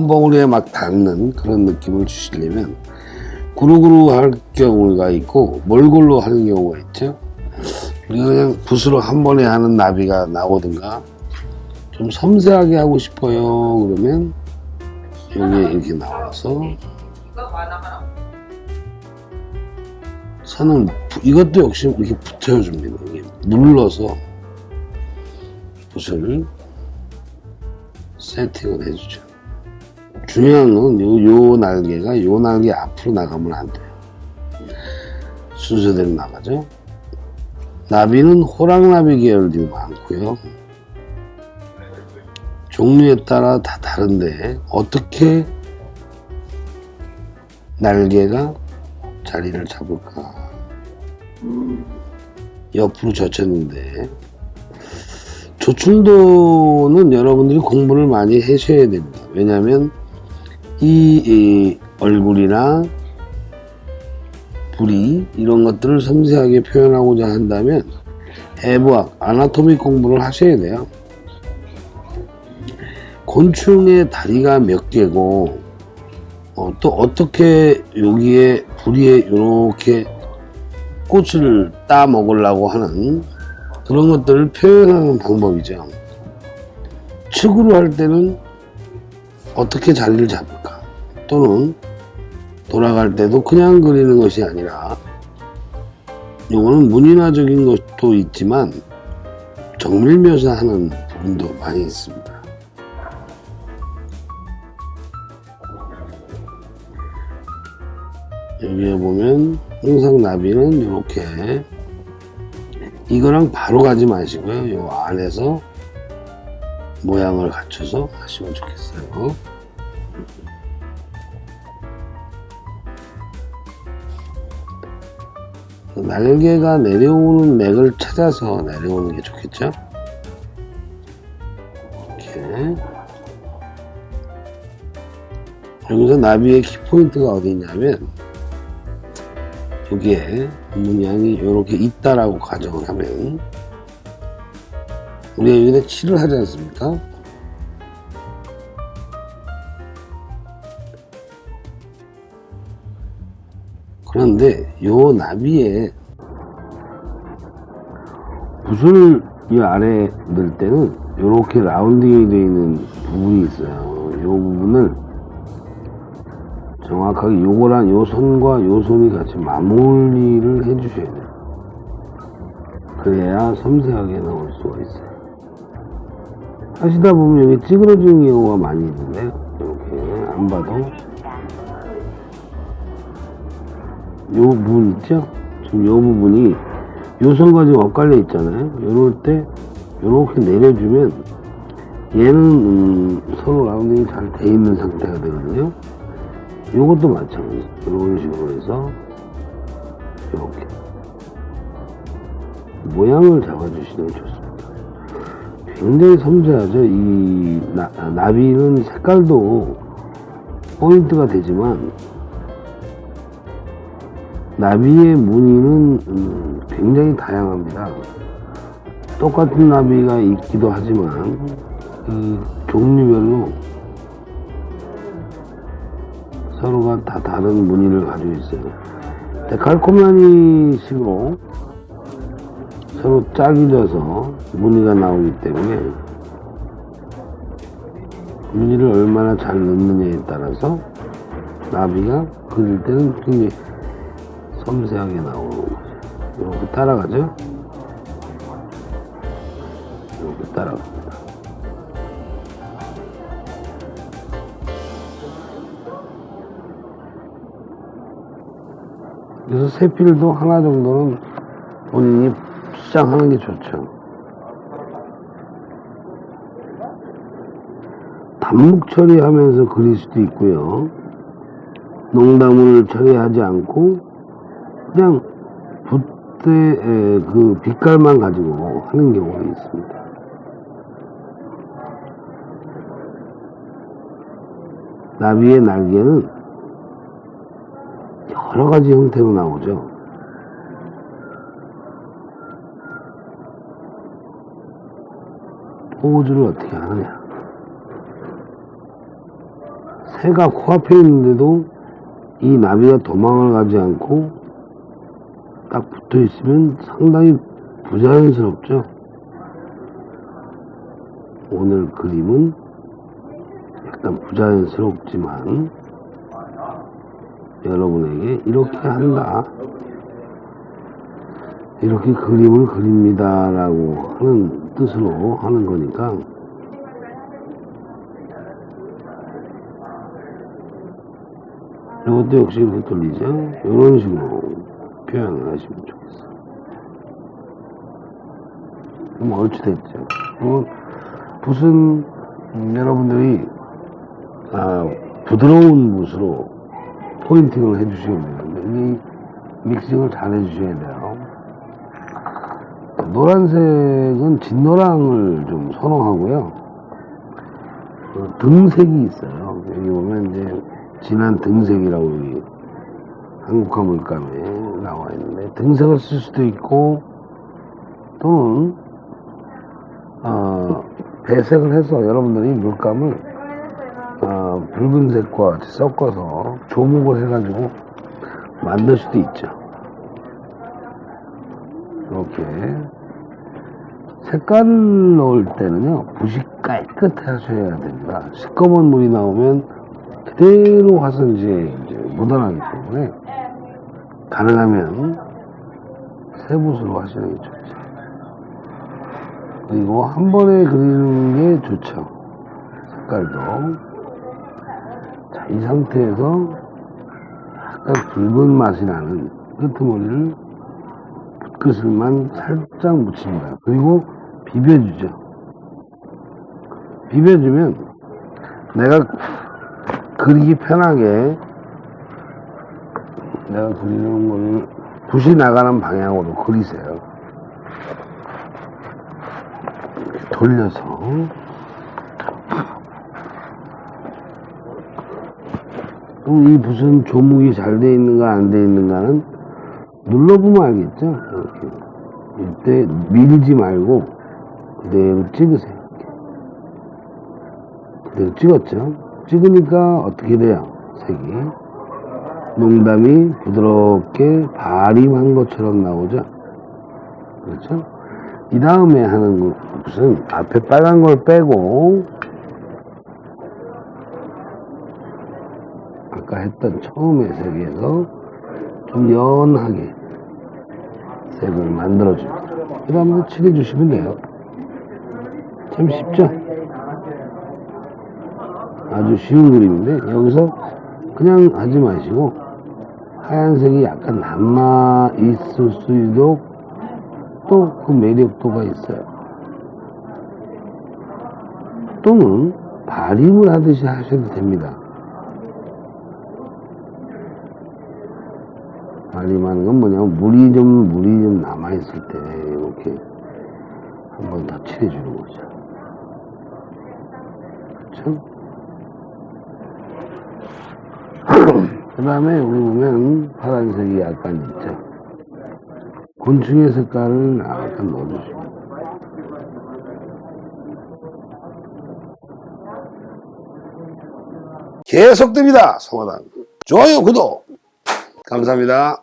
꼼봉우리에 막 닿는 그런 느낌을 주시려면 구루구루 할 경우가 있고 몰골로 하는 경우가 있죠. 우리가 그냥 붓으로 한 번에 하는 나비가 나오든가 좀 섬세하게 하고 싶어요. 그러면 여기에 이렇게 나와서 선을 부- 이것도 역시 이렇게 붙여줍니다. 이게 눌러서 붓을 세팅을 해주죠. 중요한 건 요, 요 날개가 요 날개 앞으로 나가면 안 돼요. 순서대로 나가죠. 나비는 호랑나비 계열들이 많고요. 종류에 따라 다 다른데 어떻게 날개가 자리를 잡을까? 옆으로 젖혔는데 조충도는 여러분들이 공부를 많이 하셔야 됩니다. 왜냐하면 이, 이 얼굴이나 부리 이런 것들을 섬세하게 표현하고자 한다면 해부학, 아나토미 공부를 하셔야 돼요. 곤충의 다리가 몇 개고 어, 또 어떻게 여기에 부리에 이렇게 꽃을 따 먹으려고 하는 그런 것들을 표현하는 방법이죠. 축으로 할 때는 어떻게 자리를 잡을까? 또는 돌아갈 때도 그냥 그리는 것이 아니라 이거는 문인화적인 것도 있지만 정밀 묘사하는 부분도 많이 있습니다. 여기에 보면 항상 나비는 이렇게 이거랑 바로 가지 마시고요. 요 안에서 모양을 갖춰서 하시면 좋겠어요. 날개가 내려오는 맥을 찾아서 내려오는 게 좋겠죠? 이렇게. 여기서 나비의 키포인트가 어디 있냐면, 여기에 문양이 이렇게 있다라고 가정을 하면, 우리가 여기다 칠을 하지 않습니까? 그런데 요 나비에 붓을 이 아래 넣을 때는 이렇게 라운딩이 되어 있는 부분이 있어요. 요 부분을 정확하게 요거랑 요 손과 요 손이 같이 마무리를 해주셔야 돼요. 그래야 섬세하게 나올 수가 있어요. 하시다 보면 여기 찌그러지는 경우가 많이 있는데 이렇게 안 봐도 요 부분 있죠? 지금 요 부분이 요 선과 지금 엇갈려 있잖아요. 요럴 때 요렇게 내려주면 얘는 음, 서로 라운딩이 잘 돼 있는 상태가 되거든요. 요것도 마찬가지. 이런 식으로 해서 이렇게 모양을 잡아주시는 게 좋습니다. 굉장히 섬세하죠. 이 나, 나비는 색깔도 포인트가 되지만 나비의 무늬는 음, 굉장히 다양합니다. 똑같은 나비가 있기도 하지만 그 종류별로 서로가 다 다른 무늬를 가지고 있어요. 데칼코마니 식으로 서로 짝이 져서 무늬가 나오기 때문에 무늬를 얼마나 잘 넣느냐에 따라서 나비가 그릴 때는 굉장히 섬세하게 나오는 거죠. 이렇게 따라가죠? 이렇게 따라갑니다. 그래서 세필도 하나 정도는 본인이 수장하는 게 좋죠. 단묵 처리하면서 그릴 수도 있고요. 농담을 처리하지 않고 그냥 붓의 그 빛깔만 가지고 하는 경우가 있습니다. 나비의 날개는 여러 가지 형태로 나오죠. 포즈를 어떻게 하느냐. 새가 코앞에 있는데도 이 나비가 도망을 가지 않고 딱 붙어 있으면 상당히 부자연스럽죠. 오늘 그림은 약간 부자연스럽지만 여러분에게 이렇게 한다. 이렇게 그림을 그립니다 라고 하는 뜻으로 하는 거니까 이것도 역시 이렇게 돌리죠. 이런 식으로 표현을 하시면 좋겠어요. 그럼 얼추 됐죠. 그리고 붓은 음, 여러분들이 아, 부드러운 붓으로 포인팅을 해주셔야 되는데 이 믹싱을 잘 해주셔야 돼요. 노란색은 진노랑을 좀 선호하고요. 어, 등색이 있어요. 여기 보면 이제 진한 등색이라고 여기 한국화 물감에 나와 있는데 등색을 쓸 수도 있고 또는 어, 배색을 해서 여러분들이 물감을 어, 붉은색과 같이 섞어서 조목을 해가지고 만들 수도 있죠. 이렇게 색깔을 넣을 때는요 붓이 깨끗해 하셔야 됩니다. 시꺼먼 물이 나오면 그대로 화선지에 이제 묻어나기 때문에 가능하면 새붓으로 하시는 게 좋죠. 그리고 한 번에 그리는 게 좋죠. 색깔도. 자, 이 상태에서 약간 붉은 맛이 나는 끄트머리를 붓끝을만 살짝 묻힙니다. 그리고 비벼주죠. 비벼주면 내가 그리기 편하게 내가 그리는 거를 붓이 나가는 방향으로 그리세요. 돌려서 이 붓은 조목이 잘 돼 있는가 안 돼 있는가는 눌러보면 알겠죠? 이렇게 이때 밀지 말고 그대로 찍으세요. 그대로 찍었죠? 찍으니까 어떻게 돼요? 색이 농담이 부드럽게 발임한 것처럼 나오죠? 그렇죠? 이 다음에 하는 것은 앞에 빨간 걸 빼고 아까 했던 처음의 색에서 좀 연하게 색을 만들어줍니다. 그 다음에 칠해주시면 돼요. 참 쉽죠? 아주 쉬운 그림인데 여기서 그냥 하지 마시고 하얀색이 약간 남아 있을 수도 또그 매력도가 있어요. 또는 발임을 하듯이 하셔도 됩니다. 발림하는 건 뭐냐면 물이 좀 물이 좀 남아 있을 때 이렇게 한번 더 칠해주는 거죠. 그 다음에 여기 보면 파란색이 약간 있죠. 곤충의 색깔을 약간 넣어주시고. 계속됩니다. 성화당. 좋아요, 구독. 감사합니다.